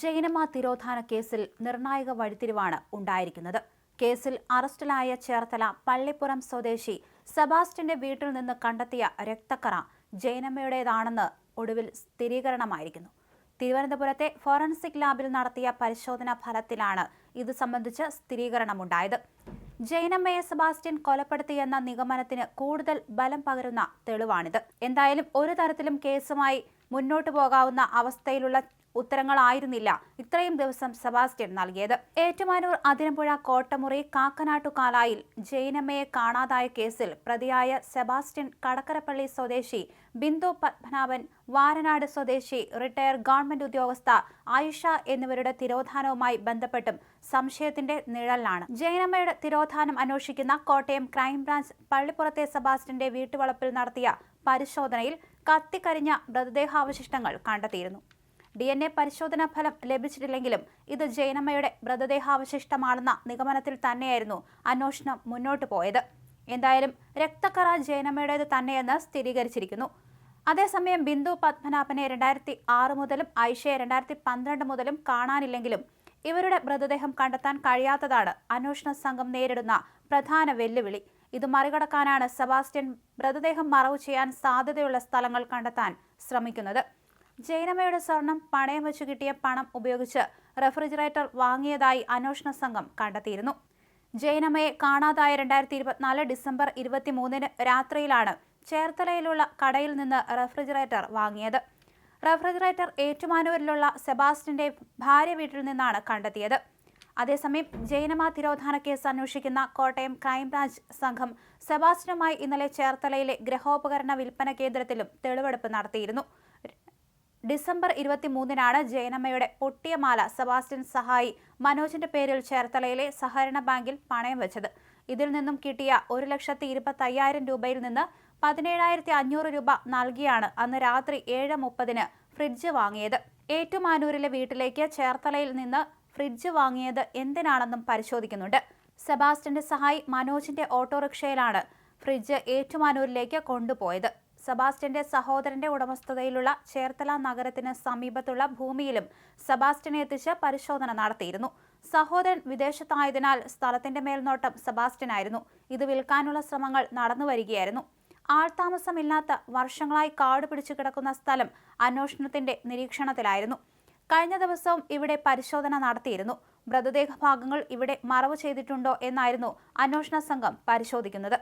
ജൈനമ തിരോധാന കേസിൽ നിർണായക വഴിത്തിരിവാണ് ഉണ്ടായിരിക്കുന്നത്. കേസിൽ അറസ്റ്റിലായ ചേർത്തല പള്ളിപ്പുറം സ്വദേശി സെബാസ്റ്റ്യന്റെ വീട്ടിൽ നിന്ന് കണ്ടെത്തിയ രക്തക്കറ ജൈനമ്മയുടേതാണെന്ന് ഒടുവിൽ സ്ഥിരീകരണമായിരിക്കുന്നു. തിരുവനന്തപുരത്തെ ഫോറൻസിക് ലാബിൽ നടത്തിയ പരിശോധനാ ഫലത്തിലാണ് ഇത് സംബന്ധിച്ച് സ്ഥിരീകരണമുണ്ടായത്. ജൈനമ്മയെ സെബാസ്റ്റ്യൻ കൊലപ്പെടുത്തിയെന്ന നിഗമനത്തിന് കൂടുതൽ ബലം പകരുന്ന തെളിവാണിത്. എന്തായാലും ഒരു തരത്തിലും കേസുമായി മുന്നോട്ടു പോകാവുന്ന അവസ്ഥയിലുള്ള ഉത്തരങ്ങളായിരുന്നില്ല ഇത്രയും ദിവസം സെബാസ്റ്റ്യൻ നൽകിയത്. ഏറ്റുമാനൂർ അതിരമ്പുഴ കോട്ടമുറി കാക്കനാട്ടുകാലായിൽ ജൈനമ്മയെ കാണാതായ കേസിൽ പ്രതിയായ സെബാസ്റ്റ്യൻ കടക്കരപ്പള്ളി സ്വദേശി ബിന്ദു പത്മനാഭൻ വാരനാട് സ്വദേശി റിട്ടയർ ഗവൺമെന്റ് ഉദ്യോഗസ്ഥ ആയിഷ എന്നിവരുടെ തിരോധാനവുമായി ബന്ധപ്പെട്ടും സംശയത്തിന്റെ നിഴലിലാണ്. ജൈനമ്മയുടെ തിരോധാനം അന്വേഷിക്കുന്ന കോട്ടയം ക്രൈംബ്രാഞ്ച് പള്ളിപ്പുറത്തെ സെബാസ്റ്റ്യന്റെ വീട്ടുവളപ്പിൽ നടത്തിയ പരിശോധനയിൽ കത്തിക്കരിഞ്ഞ മൃതദേഹാവശിഷ്ടങ്ങൾ കണ്ടെത്തിയിരുന്നു. ഡി എൻ എ പരിശോധനാ ഫലം ലഭിച്ചിട്ടില്ലെങ്കിലും ഇത് ജയനമ്മയുടെ മൃതദേഹാവശിഷ്ടമാണെന്ന നിഗമനത്തിൽ തന്നെയായിരുന്നു അന്വേഷണം മുന്നോട്ടു പോയത്. എന്തായാലും രക്തക്കറ ജൈനമ്മയുടേത് തന്നെയെന്ന് സ്ഥിരീകരിച്ചിരിക്കുന്നു. അതേസമയം ബിന്ദു പത്മനാഭനെ രണ്ടായിരത്തി ആറ് മുതലും ഐഷയെ രണ്ടായിരത്തി പന്ത്രണ്ട് മുതലും കാണാനില്ലെങ്കിലും ഇവരുടെ മൃതദേഹം കണ്ടെത്താൻ കഴിയാത്തതാണ് അന്വേഷണ സംഘം നേരിടുന്ന പ്രധാന വെല്ലുവിളി. ഇത് മറികടക്കാനാണ് സെബാസ്റ്റ്യൻ മൃതദേഹം മറവ് ചെയ്യാൻ സാധ്യതയുള്ള സ്ഥലങ്ങൾ കണ്ടെത്താൻ ശ്രമിക്കുന്നത്. ജൈനമ്മയുടെ സ്വർണം പണയം വെച്ച് കിട്ടിയ പണം ഉപയോഗിച്ച് റെഫ്രിജറേറ്റർ വാങ്ങിയതായി അന്വേഷണ സംഘം കണ്ടെത്തിയിരുന്നു. ജൈനമ്മയെ കാണാതായ രണ്ടായിരത്തി ഇരുപത്തിനാല് ഡിസംബർ ഇരുപത്തിമൂന്നിന് രാത്രിയിലാണ് ചേർത്തലയിലുള്ള കടയിൽ നിന്ന് റെഫ്രിജറേറ്റർ വാങ്ങിയത്. റെഫ്രിജറേറ്റർ ഏറ്റുമാനൂരിലുള്ള സെബാസ്റ്റിന്റെ ഭാര്യ വീട്ടിൽ നിന്നാണ് കണ്ടെത്തിയത്. അതേസമയം ജൈനമ തിരോധാന കേസ് അന്വേഷിക്കുന്ന കോട്ടയം ക്രൈംബ്രാഞ്ച് സംഘം സെബാസ്റ്റിനുമായി ഇന്നലെ ചേർത്തലയിലെ ഗ്രഹോപകരണ വിൽപ്പന കേന്ദ്രത്തിലും തെളിവെടുപ്പ് നടത്തിയിരുന്നു. ഡിസംബർ ഇരുപത്തിമൂന്നിനാണ് ജയനമ്മയുടെ പൊട്ടിയ മാല സെബാസ്റ്റ്യൻ സഹായി മനോജിന്റെ പേരിൽ ചേർത്തലയിലെ സഹകരണ ബാങ്കിൽ പണയം വെച്ചത്. ഇതിൽ നിന്നും കിട്ടിയ ഒരു ലക്ഷത്തി ഇരുപത്തയ്യായിരം രൂപയിൽ നിന്ന് പതിനേഴായിരത്തി അഞ്ഞൂറ് രൂപ നൽകിയാണ് അന്ന് രാത്രി ഏഴ് മുപ്പതിന് ഫ്രിഡ്ജ് വാങ്ങിയത്. ഏറ്റുമാനൂരിലെ വീട്ടിലേക്ക് ചേർത്തലയിൽ നിന്ന് ഫ്രിഡ്ജ് വാങ്ങിയത് എന്തിനാണെന്നും പരിശോധിക്കുന്നുണ്ട്. സെബാസ്റ്റ്യന്റെ സഹായി മനോജിന്റെ ഓട്ടോറിക്ഷയിലാണ് ഫ്രിഡ്ജ് ഏറ്റുമാനൂരിലേക്ക് കൊണ്ടുപോയത്. സെബാസ്റ്റ്യന്റെ സഹോദരന്റെ ഉടമസ്ഥതയിലുള്ള ചേർത്തല നഗരത്തിന് സമീപത്തുള്ള ഭൂമിയിലും സെബാസ്റ്റ്യനെ എത്തിച്ച് പരിശോധന നടത്തിയിരുന്നു. സഹോദരൻ വിദേശത്തായതിനാൽ സ്ഥലത്തിന്റെ മേൽനോട്ടം സെബാസ്റ്റ്യനായിരുന്നു. ഇത് വിൽക്കാനുള്ള ശ്രമങ്ങൾ നടന്നു വരികയായിരുന്നു. ആൾതാമസമില്ലാത്ത വർഷങ്ങളായി കാട് പിടിച്ചു കിടക്കുന്ന സ്ഥലം അന്വേഷണത്തിന്റെ നിരീക്ഷണത്തിലായിരുന്നു. കഴിഞ്ഞ ദിവസവും ഇവിടെ പരിശോധന നടത്തിയിരുന്നു. മൃതദേഹ ഭാഗങ്ങൾ ഇവിടെ മറവ് ചെയ്തിട്ടുണ്ടോ എന്നായിരുന്നു അന്വേഷണ സംഘം പരിശോധിക്കുന്നത്.